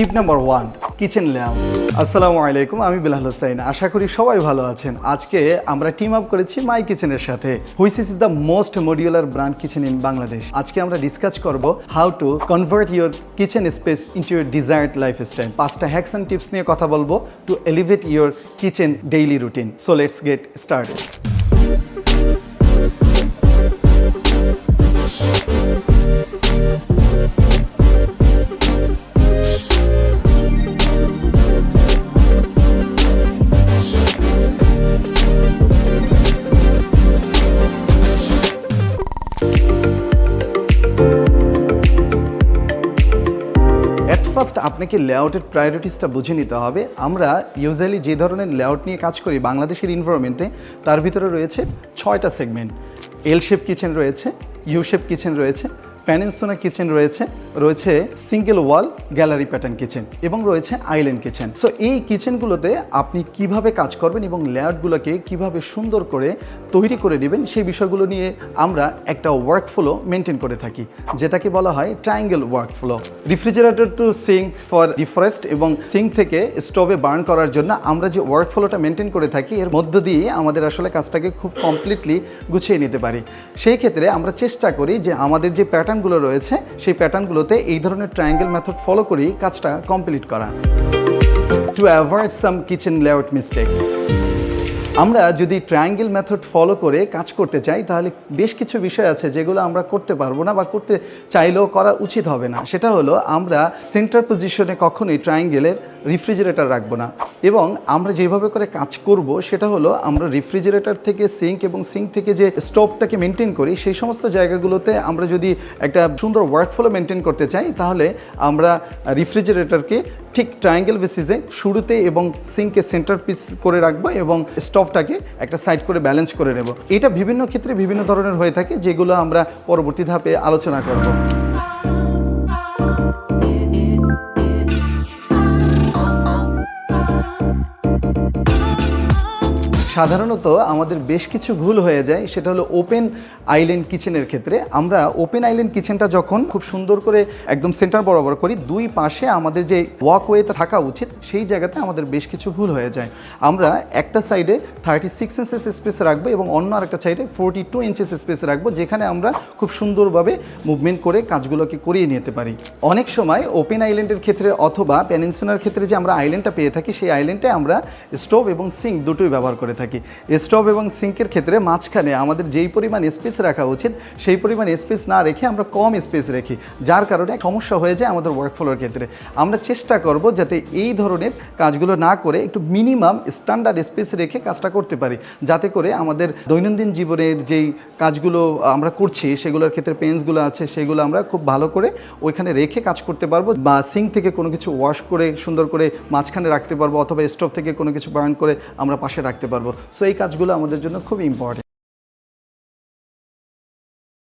Tip number one kitchen lamp আসসালামু আলাইকুম আমি বিলাল হোসাইন আশা করি সবাই ভালো আছেন। আজকে আমরা টিম আপ করেছি মাই কিচেনের সাথে। Which is the most modular brand kitchen in Bangladesh আজকে আমরা ডিসকাস করব how to convert your kitchen space into your desired lifestyle পাঁচটা হ্যাকস অ্যান্ড টিপস নিয়ে কথা বলব to elevate your kitchen daily routine so let's get started আপনাকে লেআউটের প্রায়োরিটিসটা বুঝে নিতে হবে। আমরা ইউজুয়ালি যে ধরনের লেআউট নিয়ে কাজ করি বাংলাদেশের ইনভারনমেন্টে তার ভিতরে রয়েছে ছয়টা সেগমেন্ট এল শেপ কিচেন রয়েছে ইউ শেপ কিচেন রয়েছে প্যানেন্সোনা কিচেন রয়েছে রয়েছে single wall gallery pattern kitchen এবং রয়েছে আইল্যান্ড কিচেন সো এই কিচেনগুলোতে আপনি কীভাবে কাজ করবেন এবং লেআউটগুলোকে কীভাবে সুন্দর করে তৈরি করে নেবেন, সেই বিষয়গুলো নিয়ে আমরা একটা ওয়ার্ক ফ্লো মেনটেন করে থাকি, যেটাকে বলা হয় triangle work flow refrigerator to sink for defrost এবং সিঙ্ক থেকে স্টোভে বার্ন করার জন্য আমরা যে ওয়ার্ক ফ্লোটা মেনটেন করে থাকি, এর মধ্য দিয়ে আমাদের আসলে কাজটাকে খুব কমপ্লিটলি গুছিয়ে নিতে পারি। সেই ক্ষেত্রে আমরা চেষ্টা করি যে আমাদের যে প্যাটার্নগুলো রয়েছে, সেই প্যাটার্নগুলোতে এই ধরনের ট্রায়াঙ্গেল মেথড ফলো করেই কাজটা কমপ্লিট করা। To avoid some kitchen layout mistake আমরা যদি ট্রায়াঙ্গেল মেথড ফলো করে কাজ করতে চাই, তাহলে বেশ কিছু বিষয় আছে যেগুলো আমরা করতে পারব না বা করতে চাইলেও করা উচিত হবে না। সেটা হলো, আমরা সেন্টার পজিশনে কখনোই ট্রায়াঙ্গেলের রেফ্রিজারেটর রাখব না। এবং আমরা যেভাবে করে কাজ করব, সেটা হলো আমরা রেফ্রিজারেটর থেকে সিঙ্ক এবং সিঙ্ক থেকে যে স্টোভটাকে মেনটেন করি, সেই সমস্ত জায়গাগুলোতে আমরা যদি একটা সুন্দর ওয়ার্কফ্লো মেনটেন করতে চাই, তাহলে আমরা রেফ্রিজারেটরকে ঠিক ট্রায়াঙ্গেল বেসিসে শুরুতে এবং সিঙ্কে সেন্টার পিস করে রাখব এবং স্টোভটাকে একটা সাইড করে ব্যালেন্স করে নেব। এটা বিভিন্ন ক্ষেত্রে বিভিন্ন ধরনের হয়ে থাকে, যেগুলো আমরা পরবর্তী ধাপে আলোচনা করব। সাধারণত আমাদের বেশ কিছু ভুল হয়ে যায়, সেটা হলো ওপেন আইল্যান্ড কিচেনের ক্ষেত্রে। আমরা ওপেন আইল্যান্ড কিচেনটা যখন খুব সুন্দর করে একদম সেন্টার বরাবর করি, দুই পাশে আমাদের যে ওয়াকওয়েতে থাকা উচিত, সেই জায়গাতে আমাদের বেশ কিছু ভুল হয়ে যায়। আমরা একটা সাইডে থার্টি সিক্স ইঞ্চেস স্পেস রাখব এবং অন্য আরেকটা সাইডে ফোরটি টু ইঞ্চেস স্পেস রাখব, যেখানে আমরা খুব সুন্দরভাবে মুভমেন্ট করে কাজগুলোকে করিয়ে নিতে পারি। অনেক সময় ওপেন আইল্যান্ডের ক্ষেত্রে অথবা প্যানিনসোনার ক্ষেত্রে যে আমরা আইল্যান্ডটা পেয়ে থাকি, সেই আইল্যান্ডে আমরা স্টোভ এবং সিঙ্ক দুটোই ব্যবহার করে থাকি স্টোভ এবং সিঙ্কের ক্ষেত্রে মাঝখানে আমাদের যেই পরিমাণ স্পেস রাখা উচিত, সেই পরিমাণ স্পেস না রেখে আমরা কম স্পেস রেখি, যার কারণে সমস্যা হয়ে যায় আমাদের ওয়ার্কফ্লোর ক্ষেত্রে। আমরা চেষ্টা করব যাতে এই ধরনের কাজগুলো না করে একটু মিনিমাম স্ট্যান্ডার্ড স্পেস রেখে কাজটা করতে পারি, যাতে করে আমাদের দৈনন্দিন জীবনের যেই কাজগুলো আমরা করছি, সেগুলোর ক্ষেত্রে পেন্সগুলো আছে, সেগুলো আমরা খুব ভালো করে ওইখানে রেখে কাজ করতে পারব, বা সিঙ্ক থেকে কোনো কিছু ওয়াশ করে সুন্দর করে মাঝখানে রাখতে পারব, অথবা স্টোভ থেকে কোনো কিছু বার্ন করে আমরা পাশে রাখতে পারব। সো এই কাজগুলো আমাদের জন্য খুব ইম্পর্টেন্ট